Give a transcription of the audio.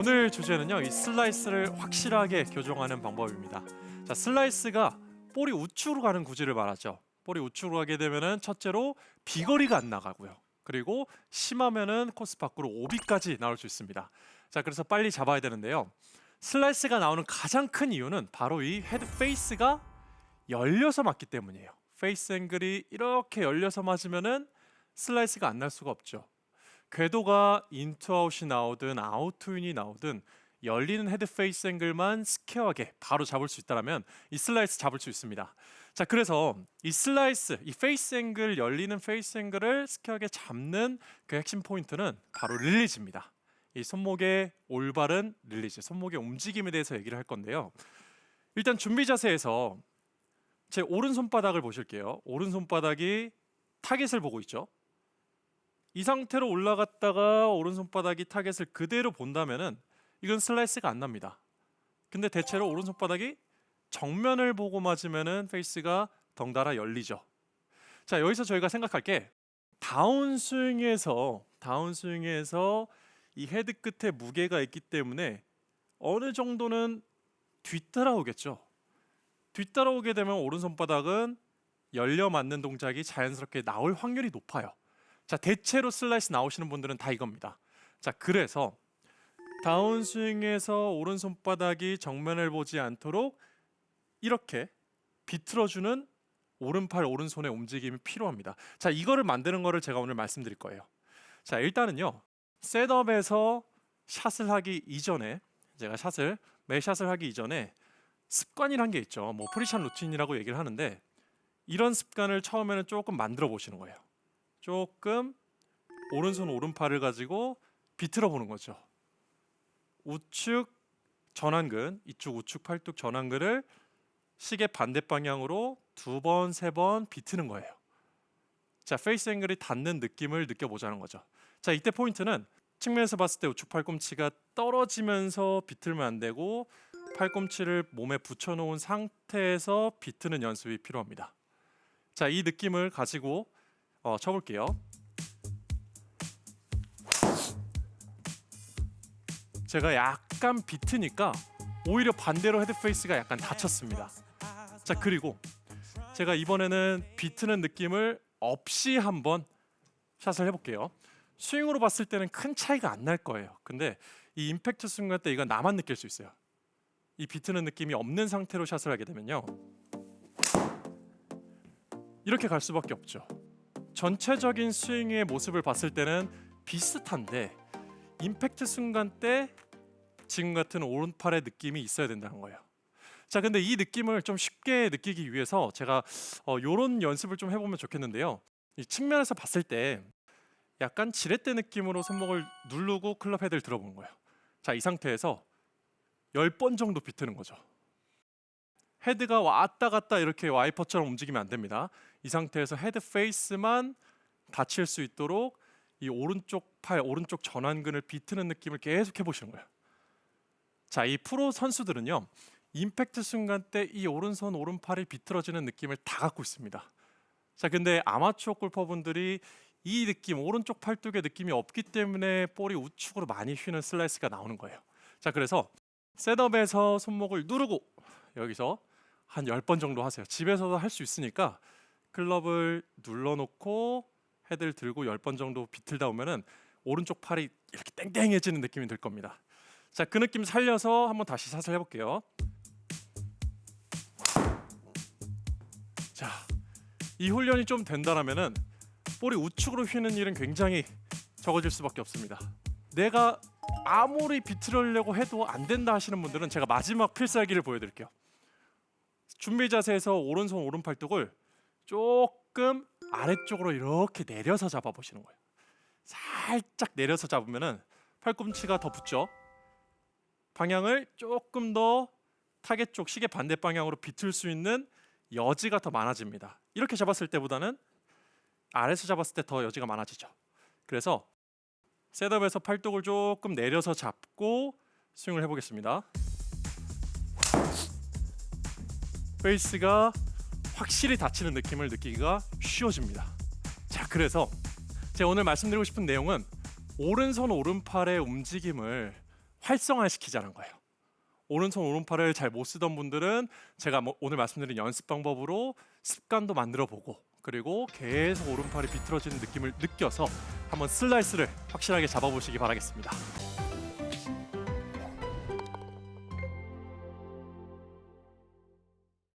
오늘 주제는요. 이 슬라이스를 확실하게 교정하는 방법입니다. 자, 슬라이스가 볼이 우측으로 가는 구질을 말하죠. 볼이 우측으로 가게 되면은 첫째로 비거리가 안 나가고요. 그리고 심하면은 코스 밖으로 오비까지 나올 수 있습니다. 자, 그래서 빨리 잡아야 되는데요. 슬라이스가 나오는 가장 큰 이유는 바로 이 헤드 페이스가 열려서 맞기 때문이에요. 페이스 앵글이 이렇게 열려서 맞으면은 슬라이스가 안 날 수가 없죠. 궤도가 인투아웃이 나오든 아웃투인이 나오든 열리는 헤드 페이스 앵글만 스퀘어하게 바로 잡을 수 있다면 이 슬라이스 잡을 수 있습니다. 자, 그래서 이 슬라이스, 이 페이스 앵글 열리는 페이스 앵글을 스퀘어하게 잡는 그 핵심 포인트는 바로 릴리즈입니다. 이 손목의 올바른 릴리즈, 손목의 움직임에 대해서 얘기를 할 건데요. 일단 준비 자세에서 제 오른 손바닥을 보실게요. 오른 손바닥이 타겟을 보고 있죠. 이 상태로 올라갔다가 오른 손바닥이 타겟을 그대로 본다면은 이건 슬라이스가 안 납니다. 근데 대체로 오른 손바닥이 정면을 보고 맞으면은 페이스가 덩달아 열리죠. 자 여기서 저희가 생각할 게 다운 스윙에서 다운 스윙에서 이 헤드 끝에 무게가 있기 때문에 어느 정도는 뒤따라오겠죠. 뒤따라오게 되면 오른 손바닥은 열려 맞는 동작이 자연스럽게 나올 확률이 높아요. 자, 대체로 슬라이스 나오시는 분들은 다 이겁니다. 자, 그래서 다운 스윙에서 오른 손바닥이 정면을 보지 않도록 이렇게 비틀어주는 오른팔 오른손의 움직임이 필요합니다. 자, 이거를 만드는 거를 제가 오늘 말씀드릴 거예요. 자, 일단은요. 셋업에서 샷을 하기 이전에 제가 샷을 매 샷을 하기 이전에 습관이란 게 있죠. 뭐 프리샷 루틴이라고 얘기를 하는데 이런 습관을 처음에는 조금 만들어 보시는 거예요. 조금 오른손 오른팔을 가지고 비틀어 보는 거죠. 우측 전완근, 이쪽 우측 팔뚝 전완근을 시계 반대 방향으로 두 번, 세 번 비트는 거예요. 자, 페이스 앵글이 닿는 느낌을 느껴보자는 거죠. 자, 이때 포인트는 측면에서 봤을 때 우측 팔꿈치가 떨어지면서 비틀면 안 되고 팔꿈치를 몸에 붙여놓은 상태에서 비트는 연습이 필요합니다. 자, 이 느낌을 가지고 어, 쳐볼게요. 제가 약간 비트니까 오히려 반대로 헤드 페이스가 약간 닫혔습니다. 자 그리고 제가 이번에는 비트는 느낌을 없이 한번 샷을 해볼게요. 스윙으로 봤을 때는 큰 차이가 안 날 거예요. 근데 이 임팩트 순간 때 이건 나만 느낄 수 있어요. 이 비트는 느낌이 없는 상태로 샷을 하게 되면요. 이렇게 갈 수밖에 없죠. 전체적인 스윙의 모습을 봤을 때는 비슷한데 임팩트 순간 때 지금 같은 오른팔의 느낌이 있어야 된다는 거예요. 자, 근데 이 느낌을 좀 쉽게 느끼기 위해서 제가 어, 요런 연습을 좀 해보면 좋겠는데요. 이 측면에서 봤을 때 약간 지렛대 느낌으로 손목을 누르고 클럽 헤드를 들어보는 거예요. 자, 이 상태에서 10번 정도 비트는 거죠. 헤드가 왔다 갔다 이렇게 와이퍼처럼 움직이면 안 됩니다. 이 상태에서 헤드 페이스만 닫힐 수 있도록 이 오른쪽 팔, 오른쪽 전완근을 비트는 느낌을 계속 해보시는 거예요. 자, 이 프로 선수들은요, 임팩트 순간 때 이 오른손 오른팔이 비틀어지는 느낌을 다 갖고 있습니다. 자, 근데 아마추어 골퍼분들이 이 느낌, 오른쪽 팔뚝의 느낌이 없기 때문에 볼이 우측으로 많이 휘는 슬라이스가 나오는 거예요. 자, 그래서 셋업에서 손목을 누르고 여기서 한 10번 정도 하세요. 집에서도 할 수 있으니까 클럽을 눌러놓고 헤드를 들고 10번 정도 비틀다 오면은 오른쪽 팔이 이렇게 땡땡해지는 느낌이 들 겁니다. 자, 그 느낌 살려서 한번 다시 샷을 해볼게요. 자, 이 훈련이 좀 된다라면은 볼이 우측으로 휘는 일은 굉장히 적어질 수밖에 없습니다. 내가 아무리 비틀으려고 해도 안 된다 하시는 분들은 제가 마지막 필살기를 보여드릴게요. 준비 자세에서 오른손 오른팔뚝을 조금 아래쪽으로 이렇게 내려서 잡아 보시는 거예요. 살짝 내려서 잡으면은 팔꿈치가 더 붙죠. 방향을 조금 더 타겟 쪽 시계 반대 방향으로 비틀 수 있는 여지가 더 많아집니다. 이렇게 잡았을 때보다는 아래서 잡았을 때 더 여지가 많아지죠. 그래서 셋업에서 팔뚝을 조금 내려서 잡고 스윙을 해보겠습니다. 페이스가 확실히 닫히는 느낌을 느끼기가 쉬워집니다. 자, 그래서 제가 오늘 말씀드리고 싶은 내용은 오른손 오른팔의 움직임을 활성화시키자는 거예요. 오른손 오른팔을 잘 못 쓰던 분들은 제가 뭐 오늘 말씀드린 연습 방법으로 습관도 만들어 보고 그리고 계속 오른팔이 비틀어지는 느낌을 느껴서 한번 슬라이스를 확실하게 잡아보시기 바라겠습니다.